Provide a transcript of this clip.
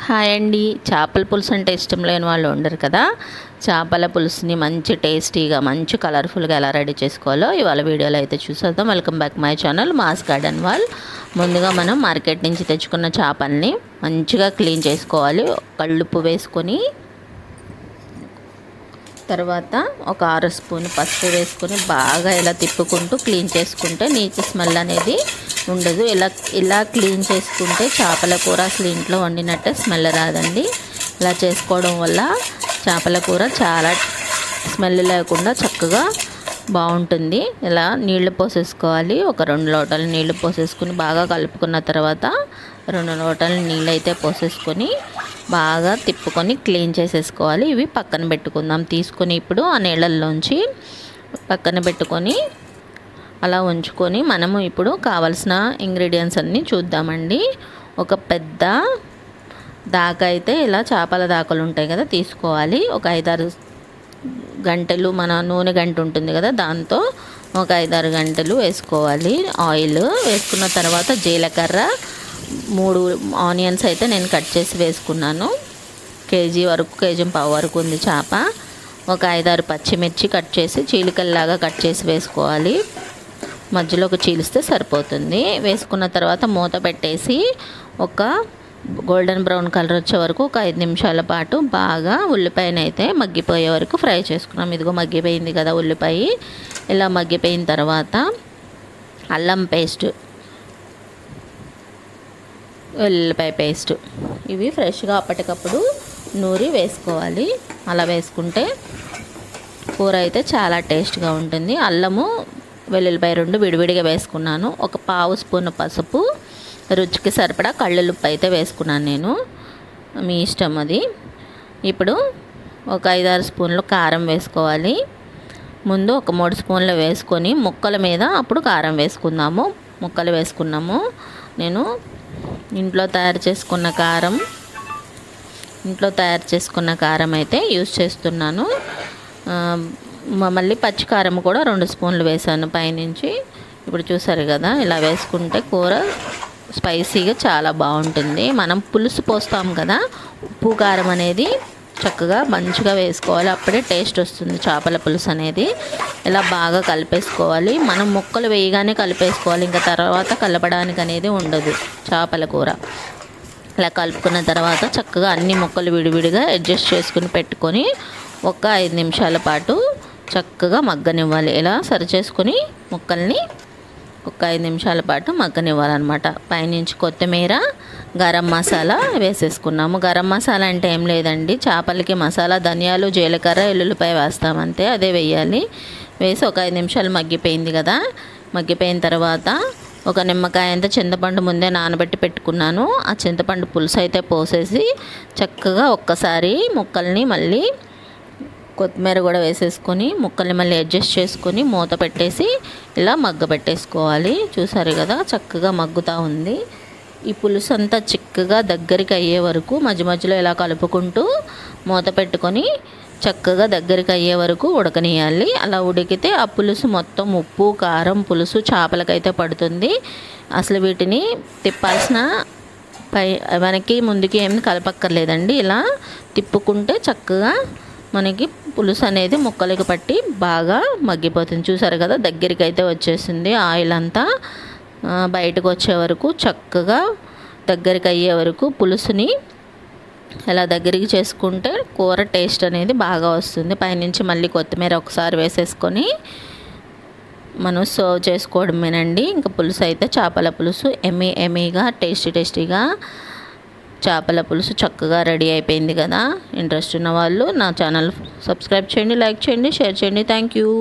Hi అండి. చేపల పులుసు అంటే ఇష్టం లేని వాళ్ళు ఉండరు కదా. చేపల పులుసుని మంచి టేస్టీగా మంచి కలర్ఫుల్గా ఎలా రెడీ చేసుకోవాలో ఇవాళ వీడియోలో అయితే చూసేద్దాం. Welcome back my channel mass garden wall. ముందుగా మనం మార్కెట్ నుంచి తెచ్చుకున్న చేపల్ని మంచిగా క్లీన్ చేసుకోవాలి. కళ్ళుప్పు వేసుకొని తర్వాత ఒక ఆరు స్పూన్ పసుపు వేసుకొని బాగా ఇలా తిప్పుకుంటూ క్లీన్ చేసుకుంటే నీచు స్మెల్ అనేది ఉండదు. ఇలా ఇలా క్లీన్ చేసుకుంటే చేపల కూర అసలు ఇంట్లో వండినట్టే స్మెల్ రాదండి. ఇలా చేసుకోవడం వల్ల చేపల కూర చాలా స్మెల్ లేకుండా చక్కగా బాగుంటుంది. ఇలా నీళ్ళు పోసేసుకోవాలి. ఒక రెండు లోటలు నీళ్ళు పోసేసుకుని బాగా కలుపుకున్న తర్వాత రెండు లోటలు నీళ్ళు అయితే పోసేసుకొని బాగా తిప్పుకొని క్లీన్ చేసేసుకోవాలి. ఇవి పక్కన పెట్టుకుందాం. తీసుకొని ఇప్పుడు ఆ నీళ్ళల్లోంచి పక్కన పెట్టుకొని అలా ఉంచుకొని మనము ఇప్పుడు కావలసిన ఇంగ్రీడియంట్స్ అన్నీ చూద్దామండి. ఒక పెద్ద దాక అయితే ఇలా చేపల దాకలు ఉంటాయి కదా తీసుకోవాలి. ఒక ఐదారు గంటలు మన నూనె గంట ఉంటుంది కదా దాంతో ఒక ఐదారు గంటలు వేసుకోవాలి. ఆయిల్ వేసుకున్న తర్వాత జీలకర్ర మూడు ఆనియన్స్ అయితే నేను కట్ చేసి వేసుకున్నాను. కేజీ వరకు కేజీ పావు వరకు ఉంది చేప. ఒక ఐదారు పచ్చిమిర్చి కట్ చేసి చీలికల్లాగా కట్ చేసి వేసుకోవాలి. మధ్యలోకి చీలిస్తే సరిపోతుంది. వేసుకున్న తర్వాత మూత పెట్టేసి ఒక గోల్డెన్ బ్రౌన్ కలర్ వచ్చే వరకు ఒక ఐదు నిమిషాల పాటు బాగా ఉల్లిపాయనైతే అయితే మగ్గిపోయే వరకు ఫ్రై చేసుకున్నాం. ఇదిగో మగ్గిపోయింది కదా ఉల్లిపాయ. ఇలా మగ్గిపోయిన తర్వాత అల్లం పేస్ట్ ఉల్లిపాయ పేస్ట్. ఇవి ఫ్రెష్గా అప్పటికప్పుడు నూరి వేసుకోవాలి. అలా వేసుకుంటే కూర అయితే చాలా టేస్ట్గా ఉంటుంది. అల్లము వెల్లుల్లిపాయ రెండు విడివిడిగా వేసుకున్నాను. ఒక పావు స్పూన్ పసుపు రుచికి సరిపడా కళ్ళుప్పు అయితే వేసుకున్నాను నేను. మీ ఇష్టం అది. ఇప్పుడు ఒక ఐదారు స్పూన్లు కారం వేసుకోవాలి. ముందు ఒక మూడు స్పూన్లు వేసుకొని ముక్కల మీద అప్పుడు కారం వేసుకుందాము. ముక్కలు వేసుకున్నాము. నేను ఇంట్లో తయారు చేసుకున్న కారం ఇంట్లో తయారు చేసుకున్న కారం అయితే యూజ్ చేస్తున్నాను. మళ్ళీ పచ్చికారం కూడా రెండు స్పూన్లు వేసాను పైనుంచి. ఇప్పుడు చూసారు కదా ఇలా వేసుకుంటే కూర స్పైసీగా చాలా బాగుంటుంది. మనం పులుసు పోస్తాం కదా ఉప్పు కారం అనేది చక్కగా మంచిగా వేసుకోవాలి. అప్పుడే టేస్ట్ వస్తుంది చేపల పులుసు అనేది. ఇలా బాగా కలిపేసుకోవాలి. మనం ముక్కలు వేయగానే కలిపేసుకోవాలి. ఇంకా తర్వాత కలపడానికి అనేది ఉండదు చేపల కూర. ఇలా కలుపుకున్న తర్వాత చక్కగా అన్ని ముక్కలు విడివిడిగా అడ్జస్ట్ చేసుకుని పెట్టుకొని ఒక ఐదు నిమిషాల పాటు చక్కగా మగ్గనివ్వాలి. ఇలా సరి చేసుకొని ముక్కల్ని ఒక ఐదు నిమిషాల పాటు మగ్గనివ్వాలన్నమాట. పైనుంచి కొత్తిమీర గరం మసాలా వేసేసుకున్నాము. గరం మసాలా అంటే ఏం లేదండి. చేపలకి మసాలా ధనియాలు జీలకర్ర ఎల్లుల్లిపాయ వేస్తామంతే అదే వేయాలి. వేసి ఒక ఐదు నిమిషాలు మగ్గిపోయింది కదా. మగ్గిపోయిన తర్వాత ఒక నిమ్మకాయ అంతా చింతపండు ముందే నానబెట్టి పెట్టుకున్నాను. ఆ చింతపండు పులుసు అయితే పోసేసి చక్కగా ఒక్కసారి ముక్కల్ని మళ్ళీ కొత్తిమీర కూడా వేసేసుకొని ముక్కల్ని మళ్ళీ అడ్జస్ట్ చేసుకొని మూత పెట్టేసి ఇలా మగ్గ పెట్టేసుకోవాలి. చూసారు కదా చక్కగా మగ్గుతూ ఉంది. ఈ పులుసు అంతా చిక్కగా దగ్గరికి అయ్యే వరకు మధ్య మధ్యలో ఇలా కలుపుకుంటూ మూత పెట్టుకొని చక్కగా దగ్గరికి అయ్యే వరకు ఉడకనియాలి అలా ఉడికితే ఆ పులుసు మొత్తం ఉప్పు కారం పులుసు చేపలకైతే పడుతుంది. అసలు వీటిని తిప్పాల్సిన పై మనకి ముందుకి ఏమి కలపక్కర్లేదండి. ఇలా తిప్పుకుంటే చక్కగా మనకి పులుసు అనేది ముక్కలకి పట్టి బాగా మగ్గిపోతుంది. చూసారు కదా దగ్గరికి అయితే వచ్చేసింది ఆయిల్ అంతా. బయటకు వచ్చే వరకు చక్కగా దగ్గరికి అయ్యే వరకు పులుసుని ఇలా దగ్గరికి చేసుకుంటే కూర టేస్ట్ అనేది బాగా వస్తుంది. పైనుంచి మళ్ళీ కొత్తిమీర ఒకసారి వేసేసుకొని మనం సర్వ్ చేసుకోవడమేనండి. ఇంకా పులుసు అయితే చేపల పులుసు ఎమీ ఎమీగా టేస్టీ టేస్టీగా చేపల పులుసు చక్కగా రెడీ అయిపోయింది కదా. ఇంట్రెస్ట్ ఉన్న వాళ్ళు నా ఛానల్ సబ్స్క్రైబ్ చేయండి లైక్ చేయండి షేర్ చేయండి. Thank you.